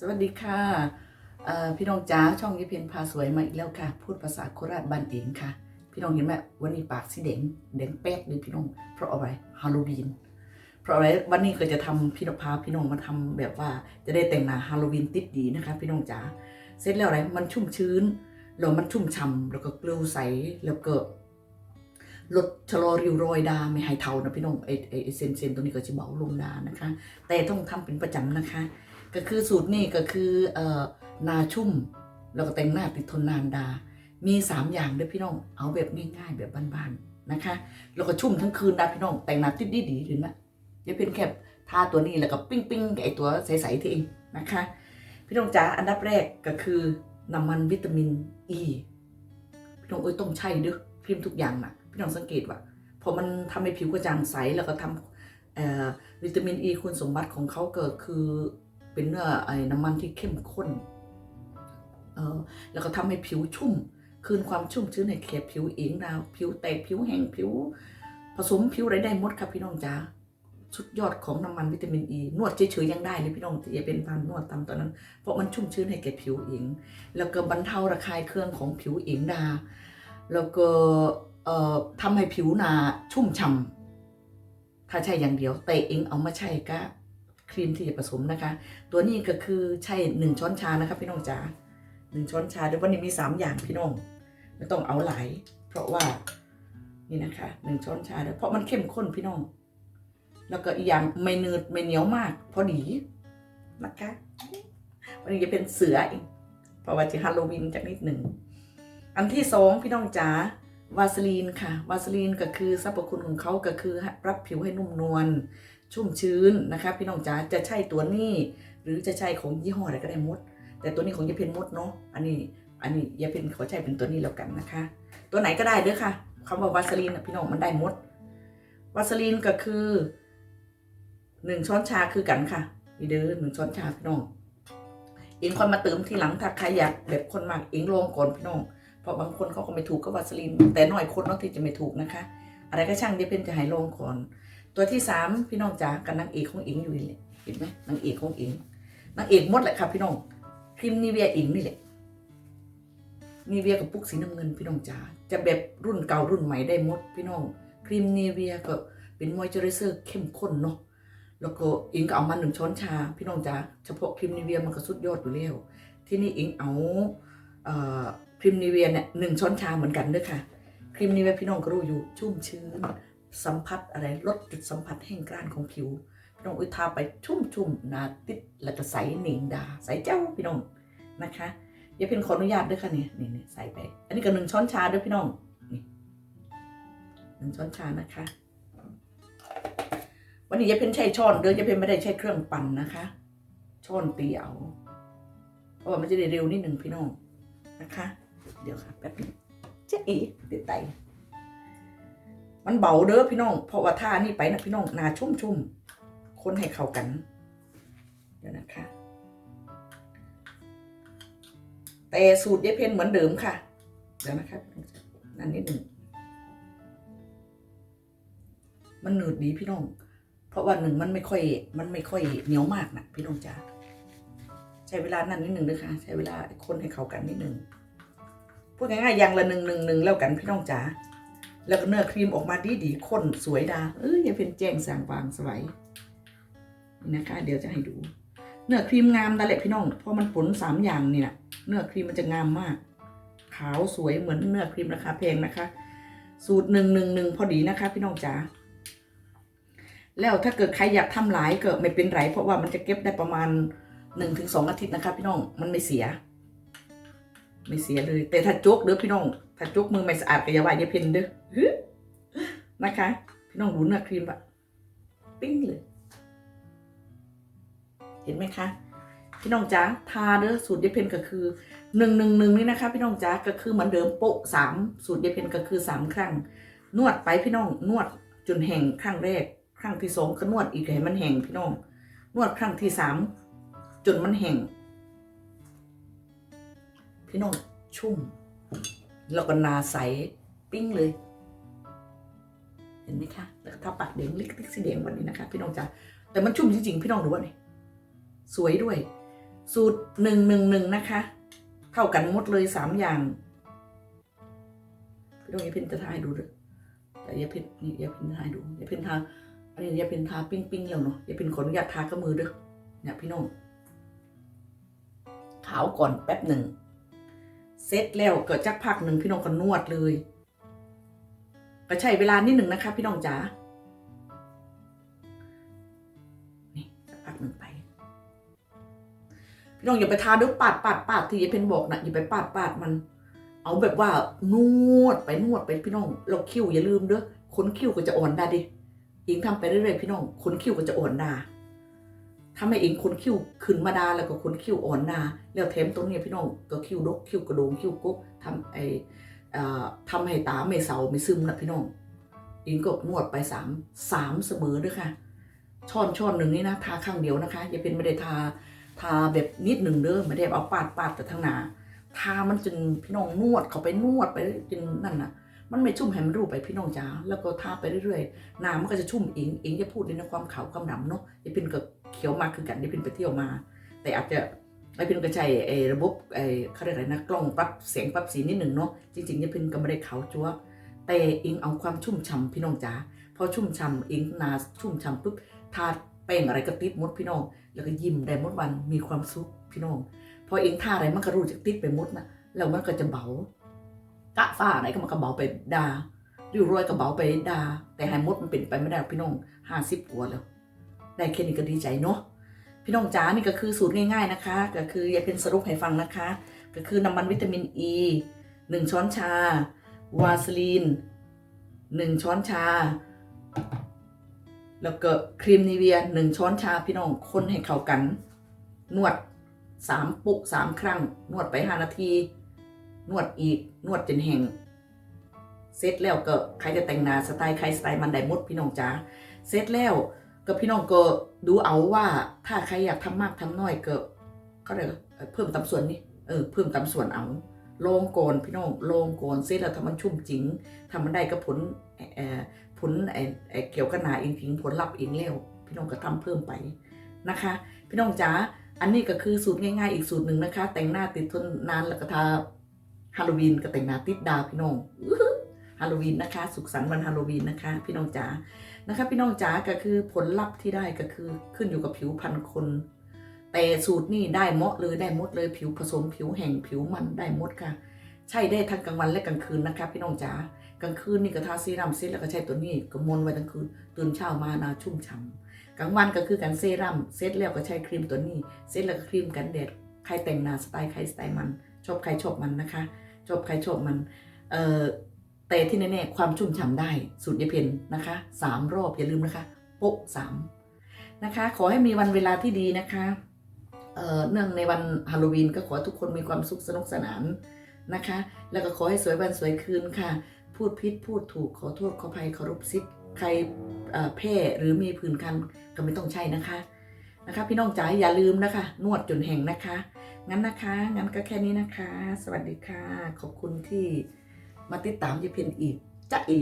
สวัสดีค่ะพี่น้องจ้าช่องยิเพนพาสวยมาอีกแล้วค่ะ พูดภาษาโคราชบ้านเองค่ะ พี่น้องเห็นไหมวันนี้ปากสีแดงแดงแป๊ดเลยพี่น้องเพราะอะไรฮาโลวีนเพราะอะไรวันนี้ก็จะทำพี่น้องพาพี่น้องมาทำแบบว่าจะได้แต่งหน้าฮาโลวีนติดดีนะคะ พี่น้องจ๋าเสร็จแล้วอะไรมันชุ่มชื้นแล้วมันชุ่มฉ่ำแล้วก็กลียวใสแล้วก็ลดชะลอริ้วรอยดาไม่ให้เทานะพี่น้องไอ้เซนเซนตัวนี้ก็จะเบาลงดานะคะ แต่ต้องทำเป็นประจำนะคะ ก็คือสูตรนี่ก็คือเอ่อนาชุ่ม แล้วก็แต่งหน้าติดทนนานดา มี 3 อย่างเด้อพี่น้อง เอาแบบง่ายๆแบบบ้านๆนะคะ แล้วก็ชุ่มทั้งคืนดาพี่น้อง แต่งหน้าติดดีๆหรือนะอย่าเป็นแค่ทาตัวนี้แล้วก็ปิ้งปิ้งๆไอตัวใสๆที่เองนะคะ พี่น้องจ๋าอันดับแรกก็คือน้ำมันวิตามินอ e. ีพี่น้องเอ้ยต้องใช่เด้อครีมทุกอย่างนะพี่น้องสังเกตว่าพอมันทำให้ผิวกระจ่างใสแล้วก็ทำวิตามินอ e ีคุณสมบัติของเขาเก็คือ เป็นเนื้อไอ้น้ำมันที่เข้มข้นเออแล้วก็ทำให้ผิวชุ่ม คืนความชุ่มชื้นให้แก่ผิวเองดาว ผิวแตกผิวแห้งผิว ผสมผิวอะไรได้หมดครับพี่น้องจ๋าสุดยอดของน้ำมันวิตามินอ e. ีนวดเฉยๆยังได้เลยพี่น้องอย่าเป็นตามนวดตามตอนนั้น เพราะมันชุ่มชื้นให้แก่ผิวเองแล้วก็บรรเทาระคายเคืองของผิวเองดา แล้วก็เอ่อทำให้ผิวหนาชุ่มฉ่ำถ้าใช่อย่างเดียวแต่เองเอามาใช้ก็ ครีมที่จะผสมนะคะ ตัวนี้ก็คือใช่หนึ่งช้อนชานะคะพี่น้องจ๋าหนึ่งช้อนชาเดี๋ยววันนี้มีสามอย่างพี่น้องไม่ต้องเอาหลาย เพราะว่านี่นะคะหนึ่งช้อนชาเดี๋ยวเพราะมันเข้มข้นพี่น้อง แล้วก็อีกอย่างไม่เนืดไม่เหนียวมาก พอดีนะคะวันนี้จะเป็นเสือเองเพราะว่าจะฮาโลวีนจากนิดหนึ่งอันที่สองพี่น้องจ๋าวาสลีนค่ะ วาสลีนก็คือสรรพคุณของเขาก็คือรับผิวให้นุ่มนวล ชุ่มชื้นนะคะพี่น้องจ๋าจะใช่ตัวนี้ หรือจะใช่ของยี่ห้ออะไรก็ได้มด แต่ตัวนี้ของยาเพนมดเนาะอันนี้อันนี้ยาเพนขอใช้เป็นตัวนี้แล้วกันนะคะ ตัวไหนก็ได้เด้อค่ะคำว่าวาสลีนพี่น้องมันได้มดวาสลีนก็คือหนึ่งช้อนชาคือกันค่ะนี่เด้อหนึ่งช้อนชาพี่น้องเองคนมาเติมทีหลังถ้าใครอยากแบบคนมากเองลงก่อนพี่น้องเพราะบางคนเขาก็ไม่ถูกกับวาสลีนแต่น้อยคนเนาะที่จะไม่ถูกนะคะ อะไรก็ช่างเดี๋ยวเป็นจะหายลงก่อน ตัวที่สามพี่น้องจ๋ากับนางเอกของเองอยู่นี่แหละเห็นไหมนางเอกของเองนางเอกมดแหละค่ะพี่น้องครีมนีเวียเองนี่แหละนีเวียกับปุ๊กสีน้ำเงินพี่น้องจ๋าจะแบบรุ่นเก่ารุ่นใหม่ได้มดพี่น้องครีมนีเวียก็เป็นมอยเจอไรเซอร์เข้มข้นเนาะแล้วก็อิงก็เอามาหนึ่งช้อนชา พี่น้องจ๋าเฉพาะครีมนิเวียมันก็สุดยอดอยู่แล้วที่นี่อิงเอาเอ่อครีมนิเวียเนี่ยหนึ่งช้อนชาเหมือนกันด้วยค่ะครีมนิเวียพี่น้องก็รู้อยู่ชุ่มชื้น สัมผัสอะไรลดจุดสัมผัสแห้งกร้านของผิวพี่น้องอุ้ยทาไปชุ่มชุ่มๆนาติดแล้วก็ใสหนิงดาใสเจ้าพี่น้องนะคะอย่าเพิ่งขออนุญาตด้วยค่ะเนี่ยนี่ใส่ไป อันนี้ก็หนึ่งช้อนชาด้วยพี่น้องนี่หนึ่งช้อนชานะคะ วันนี้ยาเพนใช้ช้อนเด้อยาเพนไม่ได้ใช้เครื่องปั่นนะคะ ช้อนตีเอาเพราะว่ามันจะได้เร็วนิดหนึ่งพี่น้องนะคะ เดี๋ยวค่ะแป๊บนึงเจ๊อีเดี๋ยวไต มันเบาเด้อพี่น้อง เพราะว่าท่านี่ไปนะพี่น้องนาชุ่มชุ่มคนให้เข้ากัน เดี๋ยวนะคะ แต่สูตรยายเพนเหมือนเดิมค่ะ เดี๋ยวนะคะนั่นนิดหนึ่ง มันหนืดดีพี่น้อง เพราะว่าหนึ่งมันไม่ค่อย มันไม่ค่อยเหนียวมากนะพี่น้องจ๋าใช้เวลานั่นนิดหนึ่งด้วยค่ะใช้เวลาคนให้เข้ากันนิดหนึ่งพูดง่ายๆอย่างละหนึ่งหนึ่งหนึ่งแล้วกันพี่น้องจ๋า แล้วก็เนื้อครีมออกมาดีดีข้นสวยดาเอ้ยอย่าเป็นแจ้งสางวางสวยนะคะ เดี๋ยวจะให้ดู เนื้อครีมงามนั่นแหละพี่น้องเพราะมันผลสามอย่างนี่นะเนื้อครีมมันจะงามมาก ขาวสวยเหมือนเนื้อครีมราคาแพงนะคะ สูตรหนึ่งหนึ่งหนึ่งพอดีนะคะ พี่น้องจ๋าแล้วถ้าเกิดใครอยากทำหลายเก็ไม่เป็นไรเพราะว่ามันจะเก็บได้ประมาณหนึ่งถึงสองอาทิตย์นะคะ พี่น้องมันไม่เสีย ไม่เสียเลย แต่ถ้าจกเด้อพี่น้อง ถ้าจกมือไม่สะอาดก็อย่าว่าอย่าเพ่นเด้อนะคะ พี่น้องดูเนื้อครีมอะปิ้งเลย เห็นไหมคะ พี่น้องจ๋าทาเด้อสูตรยายเพนก็คือหนึ่งหนึ่งหนึ่งนี่นะคะ พี่น้องจ๋าก็คือเหมือนเดิมโปะสามสูตรยายเพนก็คือสามครั้ง นวดไปพี่น้องนวดจนแห้งครั้งแรก ครั้งที่สองก็นวดอีกให้มันแห้งพี่น้อง นวดครั้งที่สามจนมันแห้ง พี่น้องชุ่ม แล้วก็นาใสปิ้งเลย เห็นไหมคะ แล้วก็ทาปากแดงเลิกลิกสีแดงวันนี้นะคะ พี่น้องจ๋าแต่มันชุ่มจริงๆ พี่น้องดูว่านี่สวยด้วย สูตรหนึ่งหนึ่งหนึ่งนะคะเท่ากันหมดเลยสามอย่างพี่ต้องอย่าเพิ่นจะทายดูเด้อแต่อย่าเพิ่นนี่อย่าเพิ่นทายดูอย่าเพิ่นทาอันนี้อย่าเพิ่นทาปิ้งปิ้งแล้วเนาะอย่าเพิ่นขออนุญาตทากับมือเด้อเนี่ยพี่น้องขาวก่อนแป๊บหนึ่ง เสร็จแล้วเกิดจักพักหนึ่งพี่น้องก็นวดเลย ก็ใช้เวลานิดหนึ่งนะคะ พี่น้องจ๋านี่สักพักหนึ่งไป พี่น้องอย่าไปทาด้วยปาดปาดปาดที่ยายเพนบอกนะอย่าไปปาดปาดมัน เอาแบบว่านวดไปนวดไปพี่น้องเราคิ้วอย่าลืมเด้อขนคิ้วก็จะอ่อนได้ดิอิงทำไปเรื่อยๆพี่น้องขนคิ้วก็จะอ่อนได้าถ้าไม่เองขนคิ้วขึ้นมาดาแล้วก็ขนคิ้วอ่อนดาแล้วแถมตรงเนี้ยพี่น้องก็คิ้วดกคิ้วกระโดงคิ้วกุ๊กทำไอ่ทำให้ตาไม่เศร้าไม่ซึมนะพี่น้องอิงก็นวดไปสามสามเสมอเด้วยค่ะช้อนช้อนหนึ่งนี่นะทาข้างเดียวนะคะ อย่าเป็นไม่ได้ทาทาแบบนิดหนึ่งเด้อไม่ได้เอาปาดปาดแต่ทางหนาทามันจนพี่น้องนวดเขาไปนวดไปจนนั่นน่ะ มันไม่ชุ่มให้มันรูปไปพี่น้องจ๋าแล้วก็ทาไปเรื่อยๆหน้ามันก็จะชุ่มเองเองจะพูดในความขาวความดำเนาะอย่าเป็นกับ เขียวมากคือกันอย่าเป็นไปเที่ยวมา แต่อาจจะไอเป็นกระจายไอระบบไอเขาเรียกอะไรนะกล้องปรับเสียงปรับสีนิดหนึ่งเนาะจริงๆอย่าเป็นก็ไม่ได้ขาวจั๊วแต่เองเอาความชุ่มฉ่ำพี่น้องจ๋าพอชุ่มฉ่ำเองนาชุ่มฉ่ำปุ๊บทาแป้งอะไรก็ติดมดพี่น้อง แล้วก็ยิ้มได้มดวันมีความสุขพี่น้อง พอเองทาอะไรมันก็รู้จักติดไปมดนะแล้วมันก็จะเบากะฝ้าอะไรก็มันก็เบาไปดาริ้วรอยก็เบาไปดาแต่ให้มดมันเป็นไปไม่ได้พี่น้องห้าสิบกว่าแล้ว ได้แค่นี้ก็ดีใจเนาะพี่น้องจ๋านี่ก็คือสูตรง่ายๆนะคะ ก็คืออย่าเป็นสรุปให้ฟังนะคะ ก็คือน้ำมันวิตามินอีหนึ่งช้อนชา วาสลีนหนึ่งช้อนชา แล้วก็ครีมนีเวียหนึ่งช้อนชาพี่น้องคนให้เข้ากัน นวดสามปุกสามครั้ง นวดไปห้านาที นวดอีกนวดจนแห้งเสร็จแล้วก็ใครจะแต่งหน้าสไตล์ใครสไตล์มันได้หมดพี่น้องจ๋าเสร็จแล้ว ก็พี่น้องก็ดูเอาว่าถ้าใครอยากทำมากทำน้อยก็ก็เลยเพิ่มตามส่วนนี่เออเพิ่มตามส่วนเอาลงโกนพี่น้องลงโกนเสร็จแล้วถ้ามันชุ่มจริงทำมันได้ก็ผลเอ่อผลไอ้ไอ้เกี่ยวกับหนาเองทิ้งผลลัพธ์เองแล้วพี่น้องก็ทำเพิ่มไปนะคะ พี่น้องจ๋าอันนี้ก็คือสูตรง่ายๆอีกสูตรหนึ่งนะคะ แต่งหน้าติดทนนานแล้วก็ทาฮาโลวีนก็แต่งหน้าติดดาวพี่น้อง ฮาโลวีนนะคะ สุขสันต์วันฮาโลวีนนะคะ พี่น้องจ๋านะคะ พี่น้องจ๋าก็คือผลลัพธ์ที่ได้ก็คือขึ้นอยู่กับผิวพรรณคน แต่สูตรนี่ได้เหมาะเลยได้หมดเลยผิวผสมผิวแห้งผิวมันได้หมดค่ะ ใช่ได้ทั้งกลางวันและกลางคืนนะคะ พี่น้องจ๋ากลางคืนนี่ก็ทาซีรัมเสร็จแล้วก็ใช้ตัวนี้ก็มวนไว้ทั้งคืนตื่นเช้ามาหนาชุ่มฉ่ำกลางวันก็คือการเซรั่มเสร็จแล้วก็ใช้ครีมตัวนี้ เสร็จแล้วก็ครีมกันแดดใครแต่งหน้าสไตล์ใครสไตล์มัน ชอบใครชอบมันนะคะ ชอบใครชอบมัน เอ่อ แต่ที่แน่ๆความชุ่มฉ่ำได้สูตรยาเพนนะคะสามรอบอย่าลืมนะคะโป๊ะสามนะคะ ขอให้มีวันเวลาที่ดีนะคะเเนื่องในวันฮาโลวีนก็ขอทุกคนมีความสุขสนุกสนานนะคะ แล้วก็ขอให้สวยวันสวยคืนค่ะ พูดพิษพูดถูกขอโทษขอภัยเคารพสิทธิ์ใครเอ่อแพ้หรือมีผื่นคันก็ไม่ต้องใช่นะคะนะคะ พี่น้องจ๋าอย่าลืมนะคะ นวดจนแห่งนะคะ งั้นนะคะ งั้นก็แค่นี้นะคะ สวัสดีค่ะ ขอบคุณที่ มาติดตามยายเพนอีกจ้าเอ๋